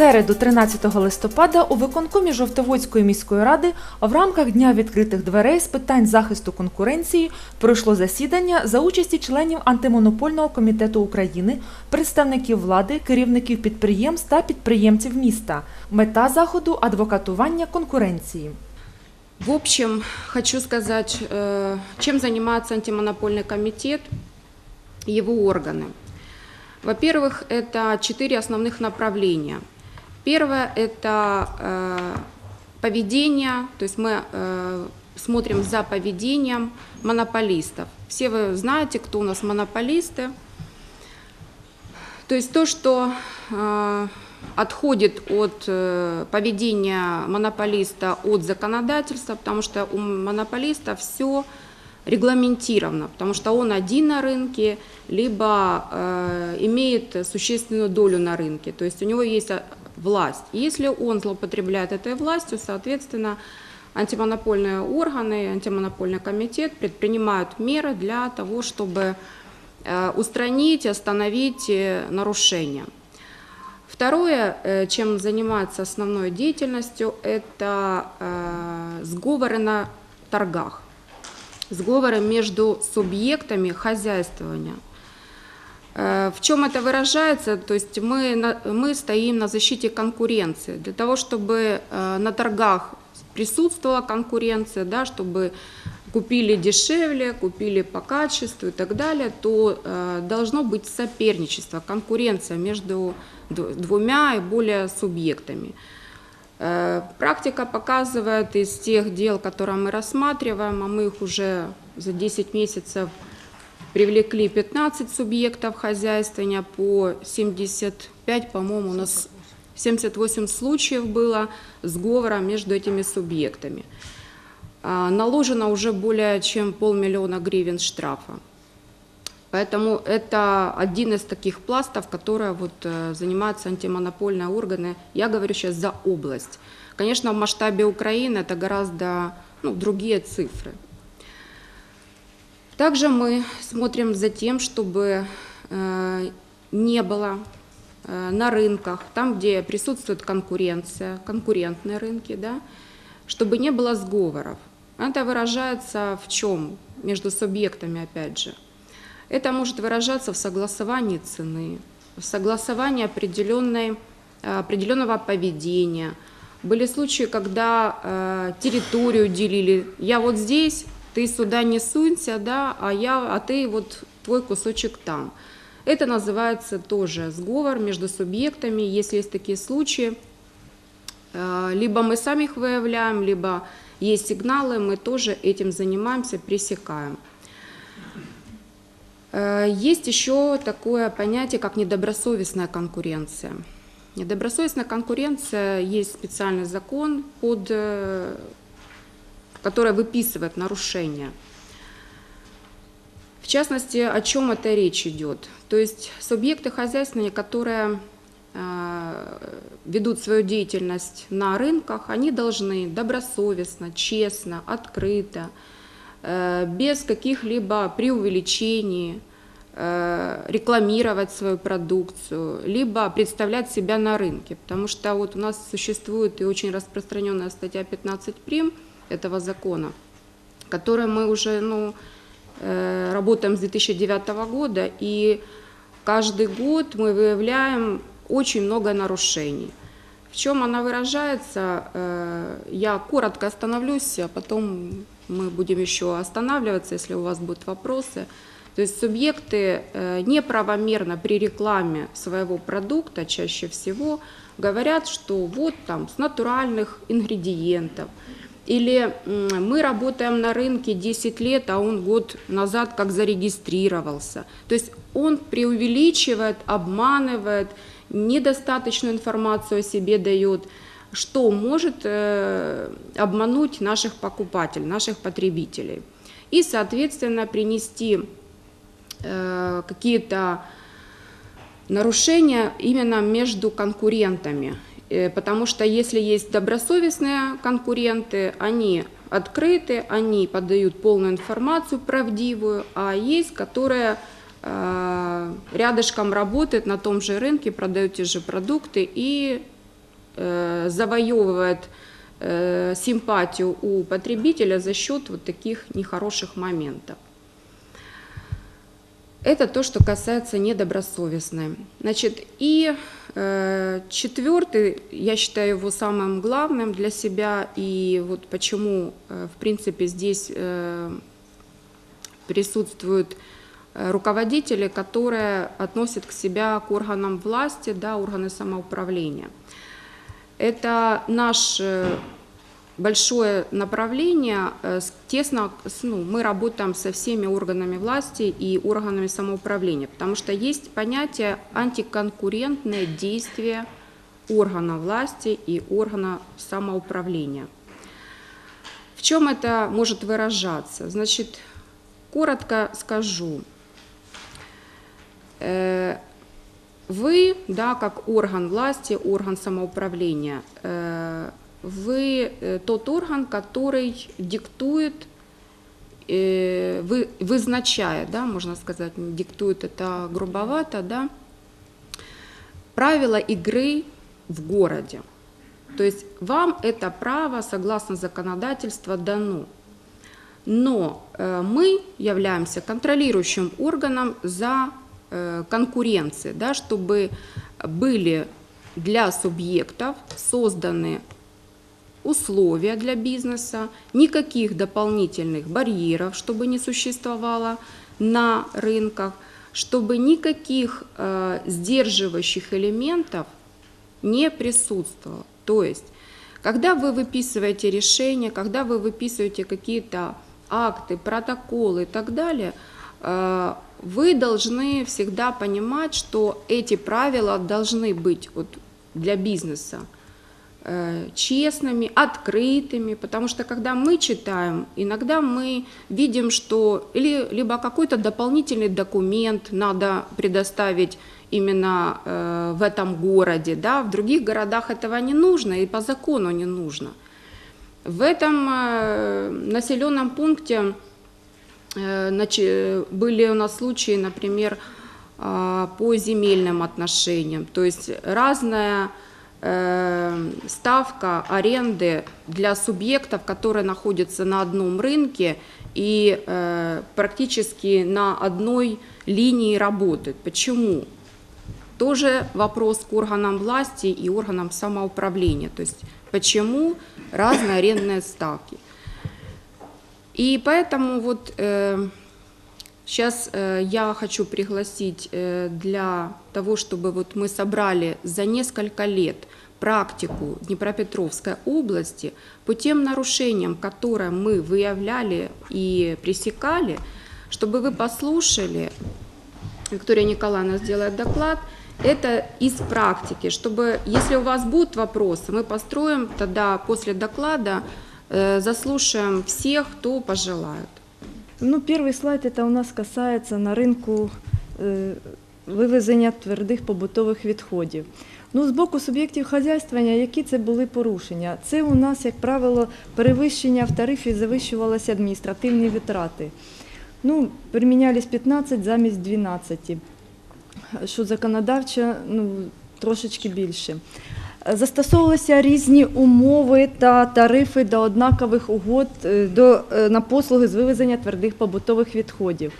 середу, 13 листопада, у виконкомі Жовтоводської міської ради в рамках Дня відкритих дверей з питань захисту конкуренції пройшло засідання за участі членів антимонопольного комітету України, представників влади, керівників підприємств та підприємців міста. Мета заходу адвокатування конкуренції. В общем, хочу сказать, э, чем занимается антимонопольный комитет и его органы. Во-первых, это четыре основных направления. Первое – это э, поведение, то есть мы э, смотрим за поведением монополистов. Все вы знаете, кто у нас монополисты. То есть то, что э, отходит от поведения монополиста от законодательства, потому что у монополиста все регламентировано, потому что он один на рынке, либо э, имеет существенную долю на рынке, то есть у него есть власть. Если он злоупотребляет этой властью, соответственно, антимонопольные органы, антимонопольный комитет предпринимают меры для того, чтобы э, устранить, остановить э, нарушения. Второе, э, чем занимается основной деятельностью, это сговоры на торгах, сговоры между субъектами хозяйствования. Э, В чем это выражается? То есть мы, мы стоим на защите конкуренции. Для того, чтобы э, на торгах присутствовала конкуренция, да, чтобы купили дешевле, купили по качеству и так далее, то э, должно быть соперничество, конкуренция между двумя и более субъектами. Практика показывает из тех дел, которые мы рассматриваем, а мы их уже за 10 месяцев привлекли 15 субъектов хозяйствования по 75, по-моему, у нас 78 случаев было сговора между этими субъектами. А, Наложено уже более чем полмиллиона гривен штрафа. Поэтому это один из таких пластов, которые вот, э, занимаются антимонопольные органы. Я говорю сейчас за область. Конечно, в масштабе Украины это гораздо ну, другие цифры. Также мы смотрим за тем, чтобы э, не было э, на рынках, там, где присутствует конкуренция, конкурентные рынки, да, чтобы не было сговоров. Это выражается в чем? Между субъектами, опять же. Это может выражаться в согласовании цены, в согласовании определенной, э, определенного поведения. Были случаи, когда территорию делили. Я вот здесь, ты сюда не сунься, да, а, я, а ты вот твой кусочек там. Это называется тоже сговор между субъектами. Если есть такие случаи, Э, либо мы сами их выявляем, либо есть сигналы, мы тоже этим занимаемся, пресекаем. Э, Есть еще такое понятие, как недобросовестная конкуренция. Недобросовестная конкуренция, есть специальный закон, под, который выписывает нарушения. В частности, о чем это речь идет? То есть субъекты хозяйствования, которые э, ведут свою деятельность на рынках, они должны добросовестно, честно, открыто, э, без каких-либо преувеличений э, рекламировать свою продукцию, либо представлять себя на рынке. Потому что вот у нас существует и очень распространенная статья 15 прим этого закона, которой мы уже ну, э, работаем с 2009 года, и каждый год мы выявляем очень много нарушений. В чем она выражается, э, я коротко остановлюсь, а потом мы будем еще останавливаться, если у вас будут вопросы. То есть субъекты э, неправомерно при рекламе своего продукта чаще всего говорят, что вот там с натуральных ингредиентов, или мы работаем на рынке 10 лет, а он год назад как зарегистрировался. То есть он преувеличивает, обманывает, недостаточную информацию о себе дает, что может э, обмануть наших покупателей, наших потребителей. И, соответственно, принести э, какие-то нарушения именно между конкурентами. Э, Потому что если есть добросовестные конкуренты, они открыты, они подают полную информацию правдивую, а есть, которые э, рядышком работают на том же рынке, продают те же продукты и э, завоевывает э, симпатию у потребителя за счет вот таких нехороших моментов. Это то, что касается недобросовестной. Значит, и э, четвертый, я считаю его самым главным для себя, и вот почему, э, в принципе, здесь э, присутствуют э, руководители, которые относят к себя к органам власти, да, органы самоуправления. Это наш э, большое направление, э, тесно, ну, мы работаем со всеми органами власти и органами самоуправления, потому что есть понятие антиконкурентное действие органа власти и органа самоуправления. В чем это может выражаться? Значит, коротко скажу. Э, Вы, да, как орган власти, орган самоуправления, э, вы э, тот орган, который диктует, э, вы, вызначает, да, можно сказать, диктует это грубовато, да, правила игры в городе. То есть вам это право, согласно законодательству, дано. Но э, мы являемся контролирующим органом за конкуренцией, да, чтобы были для субъектов созданы условия для бизнеса, никаких дополнительных барьеров, чтобы не существовало на рынках, чтобы никаких э, сдерживающих элементов не присутствовало. То есть, когда вы выписываете решения, когда вы выписываете какие-то акты, протоколы и так далее, э, вы должны всегда понимать, что эти правила должны быть вот для бизнеса честными, открытыми, потому что когда мы читаем, иногда мы видим, что или либо какой-то дополнительный документ надо предоставить именно э, в этом городе, да, в других городах этого не нужно и по закону не нужно. В этом э, населенном пункте э, начи- были у нас случаи, например, а, по земельным отношениям, то есть разная э, ставка аренды для субъектов, которые находятся на одном рынке и э, практически на одной линии работают. Почему? Тоже вопрос к органам власти и органам самоуправления. То есть почему разные арендные ставки? И поэтому вот сейчас я хочу пригласить э, для того, чтобы вот мы собрали за несколько лет практику Днепропетровской области по тем нарушениям, которые мы выявляли и пресекали, чтобы вы послушали, Виктория Николаевна сделает доклад, это из практики, чтобы, если у вас будут вопросы, мы построим тогда после доклада, э, заслушаем всех, кто пожелает. Ну, первый слайд это у нас касается на ринку е, вивезення твердих побутових відходів. Ну, з боку суб'єктів хазяйствування, які це були порушення? Це у нас, як правило, перевищення в тарифі завищувалися адміністративні витрати. Ну, примінялись 15 замість 12, що законодавчо ну, трошечки більше. Застосовувалися різні умови та тарифи до однакових угод е, до, е, на послуги з вивезення твердих побутових відходів.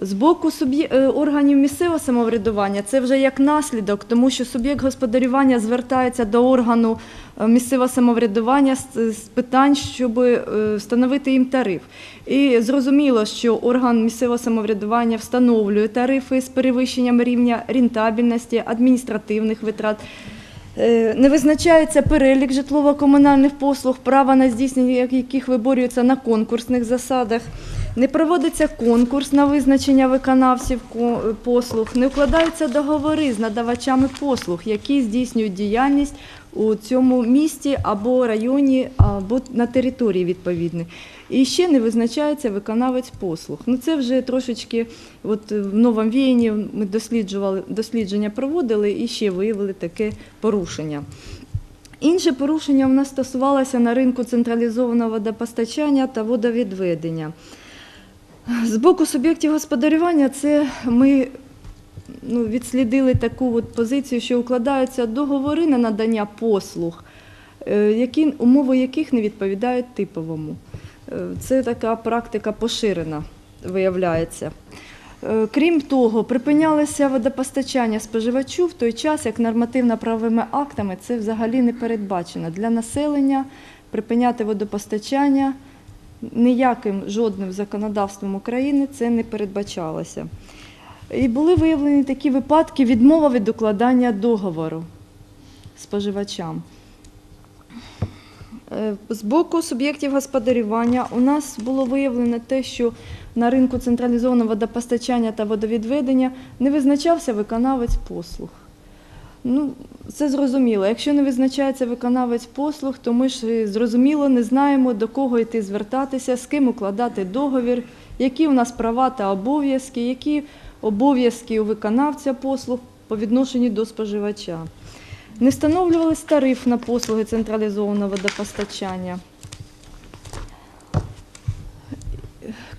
З боку е, органів місцевого самоврядування це вже як наслідок, тому що суб'єкт господарювання звертається до органу е, місцевого самоврядування з, питань, щоб е, встановити їм тариф. І зрозуміло, що орган місцевого самоврядування встановлює тарифи з перевищенням рівня рентабельності, адміністративних витрат. Не визначається перелік житлово-комунальних послуг, права на здійснення яких виборюються на конкурсних засадах. Не проводиться конкурс на визначення виконавців послуг, не укладаються договори з надавачами послуг, які здійснюють діяльність у цьому місті або районі, або на території відповідної. І ще не визначається виконавець послуг. Ну це вже трошечки, от в новому віянні ми досліджували дослідження проводили і ще виявили таке порушення. Інше порушення в нас стосувалося на ринку централізованого водопостачання та водовідведення. З боку суб'єктів господарювання це ми ну, відслідили таку от позицію, що укладаються договори на надання послуг, е, які, умови яких не відповідають типовому. Е, Це така практика поширена, виявляється. Е, Крім того, припинялося водопостачання споживачу в той час, як нормативно-правовими актами це взагалі не передбачено. Для населення припиняти водопостачання ніяким жодним законодавством України це не передбачалося. І були виявлені такі випадки відмова від укладання договору споживачам. Е, З боку суб'єктів господарювання у нас було виявлено те, що на ринку централізованого водопостачання та водовідведення не визначався виконавець послуг. Ну, це зрозуміло. Якщо не визначається виконавець послуг, то ми ж е, зрозуміло не знаємо, до кого йти звертатися, з ким укладати договір, які у нас права та обов'язки, які обов'язки у виконавця послуг по відношенню до споживача. Не встановлювались тариф на послуги централізованого водопостачання.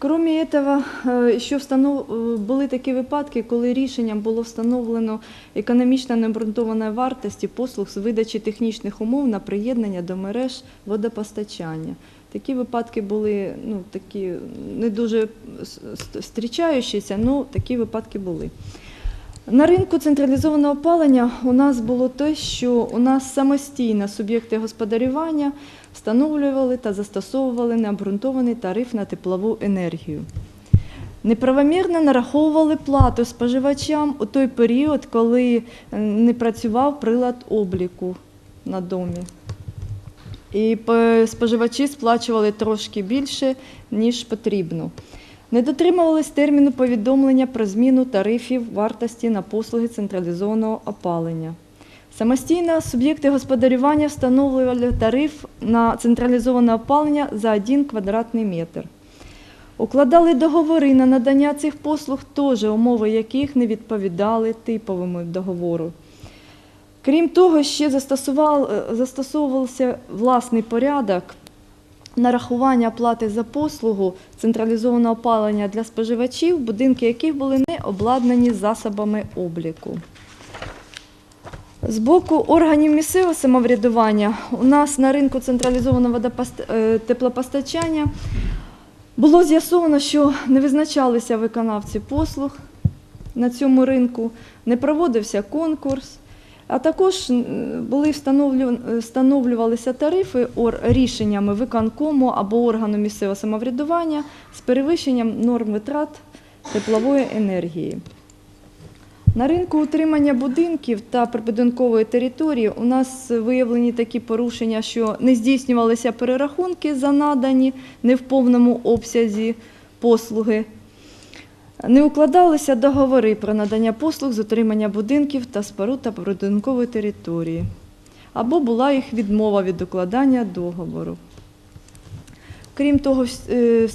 Крім этого, е, що встанов... е, були такі випадки, коли рішенням було встановлено економічно необґрунтована вартості послуг з видачі технічних умов на приєднання до мереж водопостачання. Такі випадки були ну, такі не дуже зустрічаючіся, але такі випадки були. На ринку централізованого опалення у нас було те, що у нас самостійно суб'єкти господарювання встановлювали та застосовували необґрунтований тариф на теплову енергію. Неправомірно нараховували плату споживачам у той період, коли е, не працював прилад обліку на домі. І споживачі сплачували трошки більше, ніж потрібно. Не дотримувались терміну повідомлення про зміну тарифів вартості на послуги централізованого опалення. Самостійно суб'єкти господарювання встановлювали тариф на централізоване опалення за 1 квадратний метр. Укладали договори на надання цих послуг, теж умови яких не відповідали типовому договору. Крім того, ще е, застосовувався власний порядок нарахування плати за послугу централізованого опалення для споживачів, будинки яких були не обладнані засобами обліку. З боку органів місцевого самоврядування у нас на ринку централізованого е, теплопостачання було з'ясовано, що не визначалися виконавці послуг на цьому ринку, не проводився конкурс, а також були встановлювалися тарифи рішеннями виконкому або органу місцевого самоврядування з перевищенням норм витрат теплової енергії. На ринку утримання будинків та прибудинкової території у нас виявлені такі порушення, що не здійснювалися перерахунки за надані не в повному обсязі послуги, не укладалися договори про надання послуг з утримання будинків та споруд та прибудинкової території, або була їх відмова від укладання договору. Крім того, е,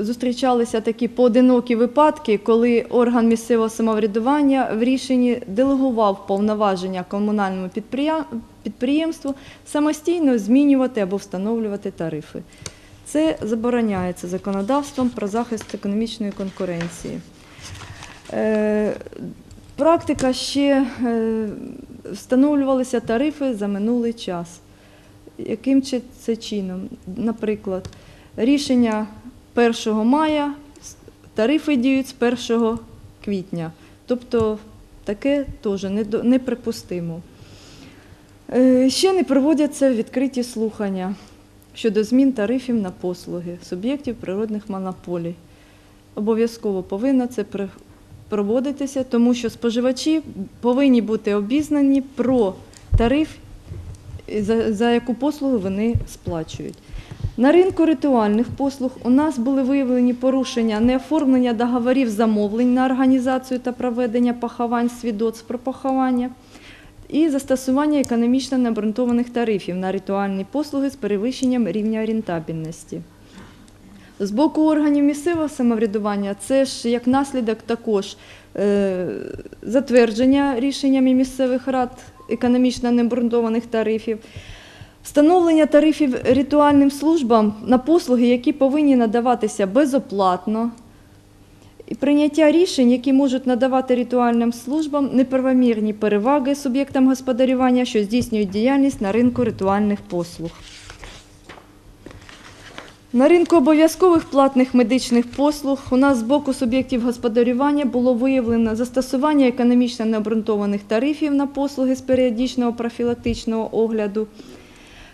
зустрічалися такі поодинокі випадки, коли орган місцевого самоврядування в рішенні делегував повноваження комунальному підприємству самостійно змінювати або встановлювати тарифи. Це забороняється законодавством про захист економічної конкуренції. Е, Практика ще е, встановлювалися тарифи за минулий час. Яким чи- це чином? Наприклад, рішення 1 мая, тарифи діють з 1 квітня. Тобто таке теж неприпустимо. Е, Ще не проводяться відкриті слухання щодо змін тарифів на послуги суб'єктів природних монополій. Обов'язково повинно це проводитися, тому що споживачі повинні бути обізнані про тариф, за, за яку послугу вони сплачують. На ринку ритуальних послуг у нас були виявлені порушення неоформлення договорів замовлень на організацію та проведення поховань свідоцтв про поховання і застосування економічно необґрунтованих тарифів на ритуальні послуги з перевищенням рівня рентабельності. З боку органів місцевого самоврядування це ж як наслідок також е, затвердження рішеннями місцевих рад економічно необґрунтованих тарифів, встановлення тарифів ритуальним службам на послуги, які повинні надаватися безоплатно, і прийняття рішень, які можуть надавати ритуальним службам неправомірні переваги суб'єктам господарювання, що здійснюють діяльність на ринку ритуальних послуг. На ринку обов'язкових платних медичних послуг у нас з боку суб'єктів господарювання було виявлено застосування економічно необґрунтованих тарифів на послуги з періодичного профілактичного огляду,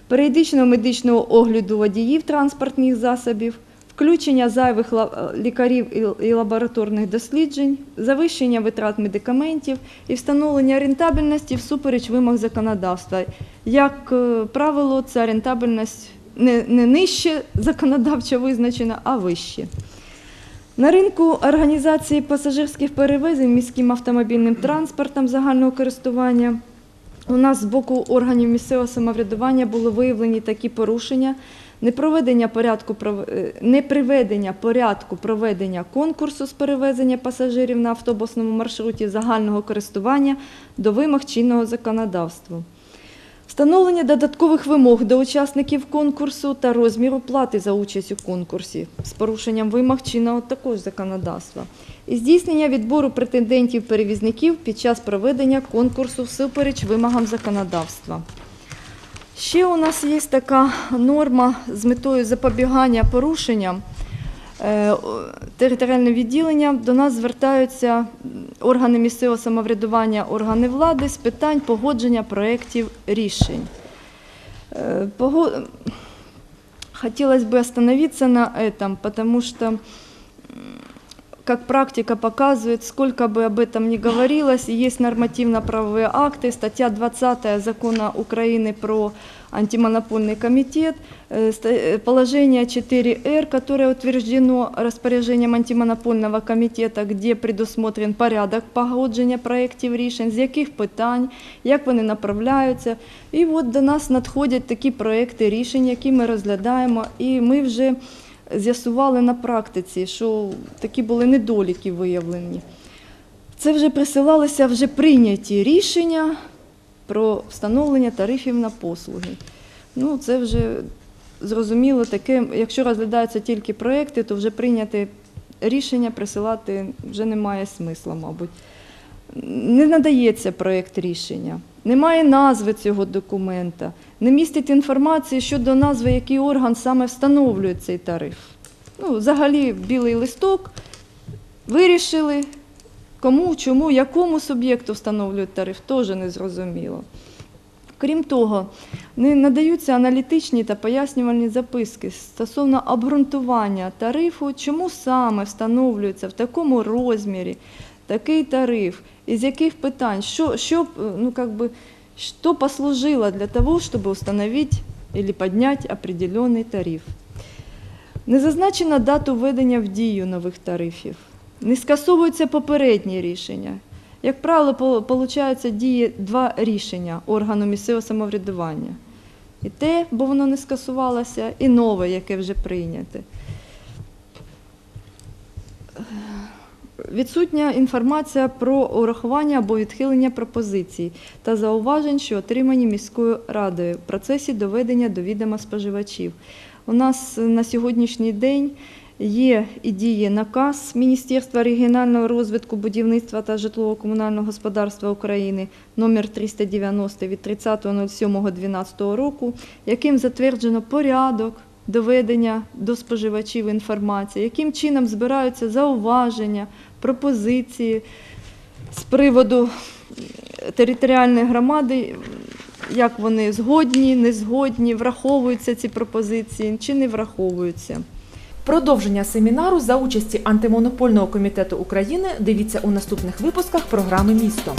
періодичного медичного огляду водіїв транспортних засобів, включення зайвих лікарів і- лабораторних досліджень, завищення витрат медикаментів і встановлення рентабельності всупереч вимог законодавства. Як е, правило, ця рентабельність не, не нижче законодавчо визначена, а вище. На ринку організації пасажирських перевезень міським автомобільним транспортом загального користування у нас з боку органів місцевого самоврядування були виявлені такі порушення. Непроведення порядку е, неприведення порядку проведення конкурсу з перевезення пасажирів на автобусному маршруті загального користування до вимог чинного законодавства. Встановлення додаткових вимог до учасників конкурсу та розміру плати за участь у конкурсі з порушенням вимог чинного також законодавства. І здійснення відбору претендентів-перевізників під час проведення конкурсу всупереч вимогам законодавства. Ще у нас є така норма з метою запобігання порушенням. Е, Територіальне відділення до нас звертаються органи місцевого самоврядування, органи влади з питань погодження проєктів рішень. Е, Хотелось бы остановиться на этом, потому что, м, как практика показывает, сколько бы об этом ни говорилось, есть нормативно-правовые акты, статья 20 закона Украины про антимонопольный комитет, э, ста- э, положение 4Р, которое утверждено распоряжением антимонопольного комитета, где предусмотрен порядок погодження проєктів рішень, з яких питань, як вони направляються. І от до нас надходять такі проекти рішень, які ми розглядаємо, і ми вже з'ясували на практиці, що такі були недоліки виявлені. Це вже присилалися вже прийняті рішення про встановлення тарифів на послуги. Ну, це вже зрозуміло таке, якщо розглядаються тільки проекти, то вже прийняти рішення присилати вже немає смисла, мабуть. Не надається проєкт рішення, немає назви цього документа, не містить інформації щодо назви, який орган саме встановлює цей тариф. Ну, взагалі, білий листок вирішили, кому, чому, якому суб'єкту встановлюють тариф, теж не зрозуміло. Крім того, не надаються аналітичні та пояснювальні записки стосовно обґрунтування тарифу, чому саме встановлюється в такому розмірі такий тариф, із яких питань, що, що, ну, бы, что послужило для того, чтобы установить или поднять определенный тариф. Не зазначено дату введення в дію нових тарифів. Не скасовуються попередні рішення. Як правило, по- получається діє два рішення органу місцевого самоврядування. І те, бо воно не скасувалося, і нове, яке вже прийняте. Відсутня інформація про урахування або відхилення пропозицій та зауважень, що отримані міською радою в процесі доведення до відома споживачів. У нас на сьогоднішній день є і діє наказ Міністерства регіонального розвитку, будівництва та житлово-комунального господарства України номер 390 від 30.07.12 року, яким затверджено порядок доведення до споживачів інформації, яким чином збираються зауваження, пропозиції з приводу територіальної громади, як вони згодні, не згодні, враховуються ці пропозиції чи не враховуються. Продовження семінару за участі антимонопольного комітету України дивіться у наступних випусках програми Місто.